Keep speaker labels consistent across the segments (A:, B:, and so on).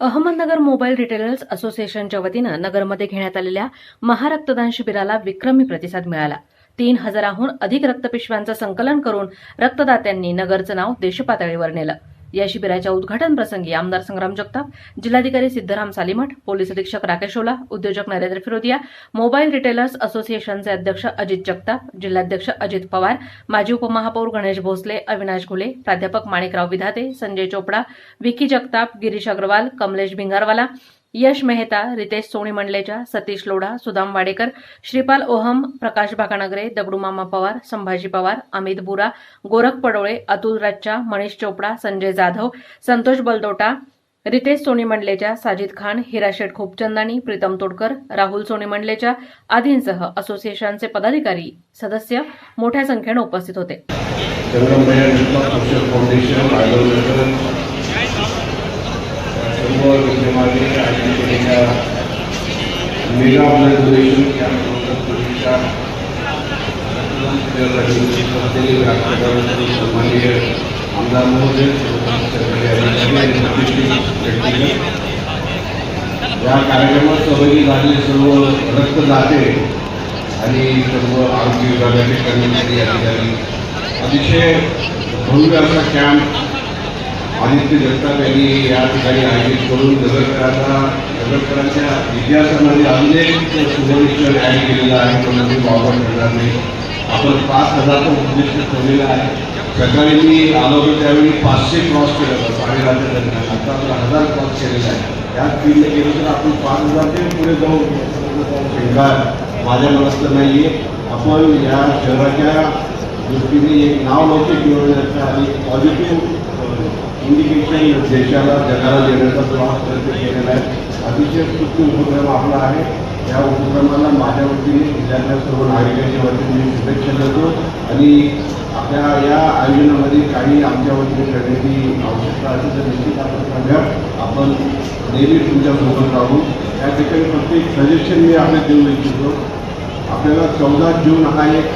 A: Ahmednagar mobile retailers असोसिएशनच्या वतीनं नगरमध्ये घेण्यात आलेल्या महारक्तदान शिबिराला विक्रमी प्रतिसाद मिळाला. तीन हजाराहून अधिक रक्तपिशव्यांचं संकलन करून रक्तदात्यांनी नगरचं नाव देशपातळीवर नेलं. या शिबिराच्या उद्घाटन प्रसंगी आमदार संग्राम जगताप जिल्हाधिकारी सिद्धराम सालीमठ पोलीस अधीक्षक राकेश ओला उद्योजक नरेंद्र फिरोदिया मोबाईल रिटेलर्स असोसिएशनचे अध्यक्ष अजित जगताप जिल्हाध्यक्ष अजित पवार माजी उपमहापौर गणेश भोसले अविनाश घुले प्राध्यापक माणिकराव विधाते संजय चोपडा विकी जगताप गिरीश अग्रवाल कमलेश भिंगारवाला यश मेहता रितेश सोनी मंडलेजा सतीश लोढा सुदाम वाडेकर श्रीपाल ओहम प्रकाश भाकानगरे दगडूमामा पवार संभाजी पवार अमित बुरा गोरख पडोळे अतुल रच्चा मनीष चोपडा संजय जाधव संतोष बलदोटा रितेश सोनी मंडलेच्या साजिद खान हिराशेठ खोपचंदानी प्रीतम तोडकर राहुल सोनी मंडलेच्या आदींसह असोसिएशनचे पदाधिकारी सदस्य मोठ्या संख्येनं उपस्थित होते
B: जंगमभैया नेटवर्क सोशल फाउंडेशन आयोजन सर्व विद्यमाने मेगा सन्माननीय आमदार महोदय या कार्यक्रमात सहभागी झालेले सर्व रक्तदाते आणि सर्व आरोग्य विभागाचे कर्मचारी अधिकारी अतिशय भव्य असा कॅम्प आदित्य जगताप यांनी या ठिकाणी आयोजित करून नगरकरांना नगरकरांच्या एक सुवर्णिक्षण ॲड केलेला आहे तो म्हणजे वापर करणार नाही आपण पाच हजारचं उद्दिष्ट मी आलो होतो क्रॉस होतं. साडेदहाच्या दरम्यान. आता आपला हज़ार क्रॉस गेलो तर आपण पाच हजारचे पुढे जाऊ. शंका तर नाही आहे आपण या शहराच्या दृष्टीने एक नाव लौकिक मिळवण्याचा पॉझिटिव्ह इंडिकेशन देशाला जगाला देण्याचा प्रवास प्रयत्न केलेला आहे. अतिशय स्तुत्य उपक्रम आपला आहे. या उपक्रमाला माझ्या वतीने जिल्ह्यातल्या सर्व नागरिकांच्या वतीने मी शुभेच्छा देतो. आणि आपल्या या आयोजनामध्ये काही आमच्या वतीने करण्याची आवश्यकता असेल तर निश्चित आपण सांगा आपण नेहमी तुमच्यासोबत राहू. या ठिकाणी प्रत्येक सजेशन मी आपल्या देऊ इच्छितो. आपल्याला चौदा जून हा एक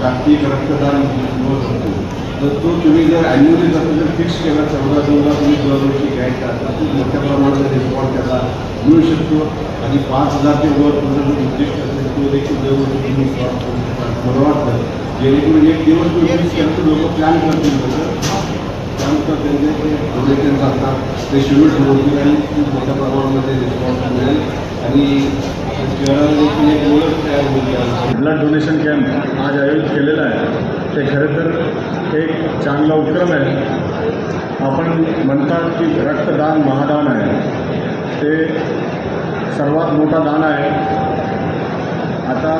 B: जागतिक रक्तदान दिवस होतो. तर तो तुम्ही जर ॲन्युअली जर जर फिक्स केला चौदा चौदा तुम्ही दरवर्षी घ्यायचा तर खूप मोठ्या प्रमाणात रिस्पॉन्स त्याला मिळू शकतो. आणि पाच हजार ते वर तुमचं जर उद्दिष्ट असेल तो देखील दरवर्षी तुम्ही मला वाटतं. जेणेकरून एक दिवस तुम्ही फिक्स केला तर लोक प्लॅन करतील तसं त्यानंतर त्यांचे ते डोनेशन असतात ते शेड्यूल ठरवतील आणि खूप मोठ्या प्रमाणामध्ये रिस्पॉन्स मिळेल. आणि शहराला देखील एक ओळख तयार होईल.
C: ब्लड डोनेशन कॅम्प आज आयोजित केलेला आहे. ते खरं तर एक चांगला उपक्रम आहे. आपण म्हणतात की रक्तदान महादान आहे. ते सर्वात मोठा दान आहे. आता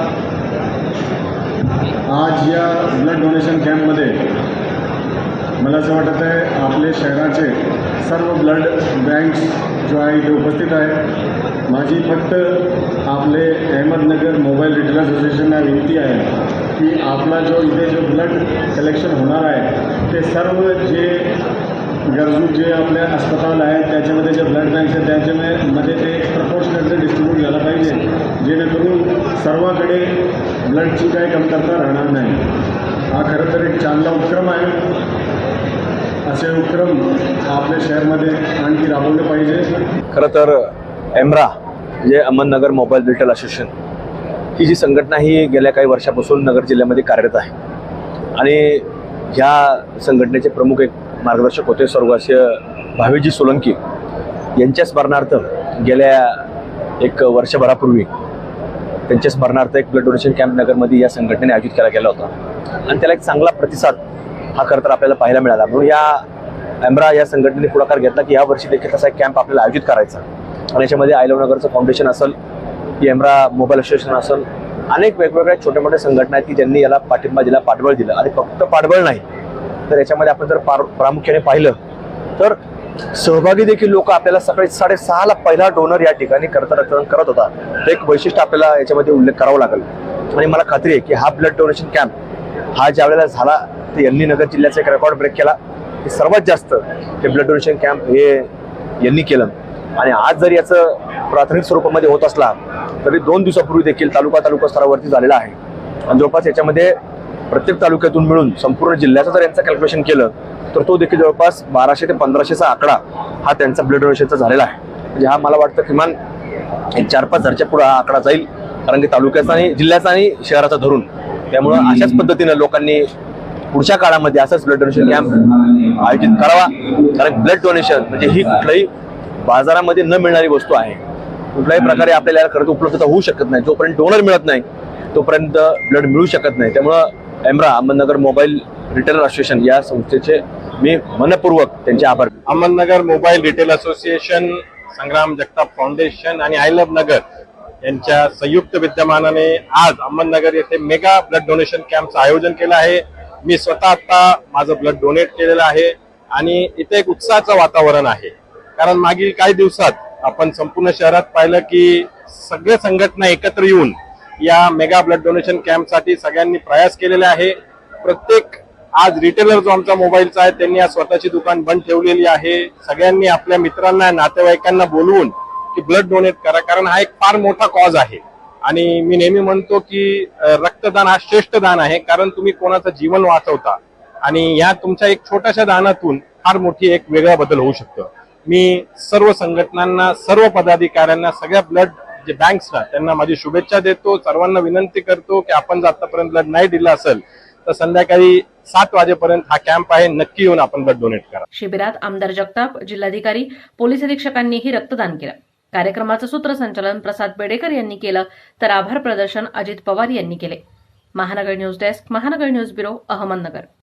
C: आज या ब्लड डोनेशन कॅम्पमध्ये मला असं वाटत आहे आपले शहराचे सर्व ब्लड बँक्स जो आहे इथे उपस्थित आहे. माझी फक्त आपले अहमदनगर मोबाईल रिटेल असोसिएशनला विनंती आहे. की आपला जो इथे जो ब्लड कलेक्शन होणार आहे ते सर्व जे गरजू जे आपले अस्पताल आहेत त्याच्यामध्ये जे ब्लड बँक्स आहेत त्याच्यामध्ये मध्ये ते प्रपोर्शनेटली डिस्ट्रीब्यूट झालं पाहिजे. जेणेकरून सर्वाकडे ब्लडची काही कमतरता राहणार नाही. हा खरं तर एक चांगला उपक्रम आहे. असे उपक्रम आपल्या शहरमध्ये आणखी राबवले पाहिजे.
D: खरं तर एमरा जे अहमदनगर मोबाईल डिजिटल असोसिएशन ही जी संघटना ही गेल्या काही वर्षापासून नगर जिल्ह्यामध्ये कार्यरत आहे. आणि ह्या संघटनेचे प्रमुख एक मार्गदर्शक होते स्वर्गवासीय भावेजी सोलंकी. यांच्या स्मरणार्थ गेल्या एक वर्षभरापूर्वी त्यांच्या स्मरणार्थ एक ब्लड डोनेशन कॅम्प नगरमध्ये या संघटनेने आयोजित केला गेला होता. आणि त्याला एक चांगला प्रतिसाद हा खरं तर आपल्याला पाहायला मिळाला. म्हणून या एम्ब्रा या संघटनेने पुढाकार घेतला की यावर्षी देखील तसा एक कॅम्प आपल्याला आयोजित करायचा. आणि याच्यामध्ये आयलवनगरचं फाउंडेशन असेल कॅमेरा मोबाईल असोसिएशन असेल अनेक वेगवेगळ्या छोट्या मोठ्या संघटना आहेत की ज्यांनी याला पाठिंबा दिला पाठबळ दिलं. आणि फक्त पाठबळ नाही तर याच्यामध्ये आपण जर पार प्रामुख्याने पाहिलं तर सहभागी देखील लोक आपल्याला सकाळी साडेसहाला पहिला डोनर या ठिकाणी करता रक्तदान करत होता. तर एक वैशिष्ट्य आपल्याला याच्यामध्ये उल्लेख करावा लागेल. आणि मला खात्री आहे की हा ब्लड डोनेशन कॅम्प हा ज्या वेळेला झाला ते यांनी नगर जिल्ह्याचा एक रेकॉर्ड ब्रेक केला. की सर्वात जास्त हे ब्लड डोनेशन कॅम्प हे यांनी केलं. आणि आज जर याचं प्राथमिक स्वरूपामध्ये होत असला तरी दोन दिवसापूर्वी देखील तालुका तालुका स्तरावरती झालेला आहे. आणि जवळपास याच्यामध्ये प्रत्येक तालुक्यातून मिळून संपूर्ण जिल्ह्याचं जर यांचं कॅल्क्युलेशन केलं तर तो देखील जवळपास बाराशे ते पंधराशेचा आकडा हा त्यांचा ब्लड डोनेशनचा झालेला आहे. म्हणजे हा मला वाटतं किमान एक चार पाच हजारच्या पुढे हा आकडा जाईल कारण की तालुक्याचा आणि जिल्ह्याचा आणि शहराचा धरून. त्यामुळं अशाच पद्धतीनं लोकांनी पुढच्या काळामध्ये असंच ब्लड डोनेशन कॅम्प आयोजित करावा कारण ब्लड डोनेशन म्हणजे ही कुठल्याही बाजारामध्ये न मिळणारी वस्तू आहे. कुठल्याही प्रकारे आपल्याला याला खरंच उपलब्धता होऊ शकत नाही. जोपर्यंत डोनर मिळत नाही तोपर्यंत ब्लड मिळू शकत नाही. त्यामुळं एमरा अहमदनगर मोबाईल रिटेलर असोसिएशन या संस्थेचे मी मनपूर्वक त्यांचे आभार
E: Ahmednagar mobile retail association Sangram Jagtap foundation आणि आय लव्ह नगर यांच्या संयुक्त विद्यमानाने आज अहमदनगर येथे मेगा ब्लड डोनेशन कॅम्पचं आयोजन केलं आहे. मी स्वतः आता माझं ब्लड डोनेट केलेलं आहे आणि इथे एक उत्साहाचं वातावरण आहे. कारण मागील काही दिवसात आपण संपूर्ण शहरात पाहिलं की सगळ्या संघटना एकत्र येऊन या मेगा ब्लड डोनेशन कॅम्पसाठी सगळ्यांनी प्रयास केलेले आहे. प्रत्येक आज रिटेलर जो आमचा मोबाईलचा आहे त्यांनी आज स्वतःची दुकान बंद ठेवलेली आहे. सगळ्यांनी आपल्या मित्रांना नातेवाईकांना बोलवून की ब्लड डोनेट करा कारण हा एक फार मोठा कॉज आहे. आणि मी नेहमी म्हणतो की रक्तदान हा श्रेष्ठ दान आहे कारण तुम्ही कोणाचं जीवन वाचवता. आणि या तुमच्या एक छोट्याशा दानातून फार मोठी एक वेगळा बदल होऊ शकतो. मी सर्व संघटनांना सर्व पदाधिकाऱ्यांना सगळ्या ब्लड जे बँक्सना त्यांना माझी शुभेच्छा देतो सर्वांना विनंती करतो की आपण जर आतापर्यंत ब्लड नाही दिलं असेल तर संध्याकाळी सात वाजेपर्यंत हा कॅम्प आहे. नक्की येऊन आपण ब्लड डोनेट करा.
A: शिबिरात आमदार जगताप जिल्हाधिकारी पोलीस अधीक्षकांनीही रक्तदान केलं. कार्यक्रमाचं सूत्रसंचालन प्रसाद बेडेकर यांनी केलं तर आभार प्रदर्शन अजित पवार यांनी केले. Mahanagar news desk Mahanagar news bureau Ahmednagar.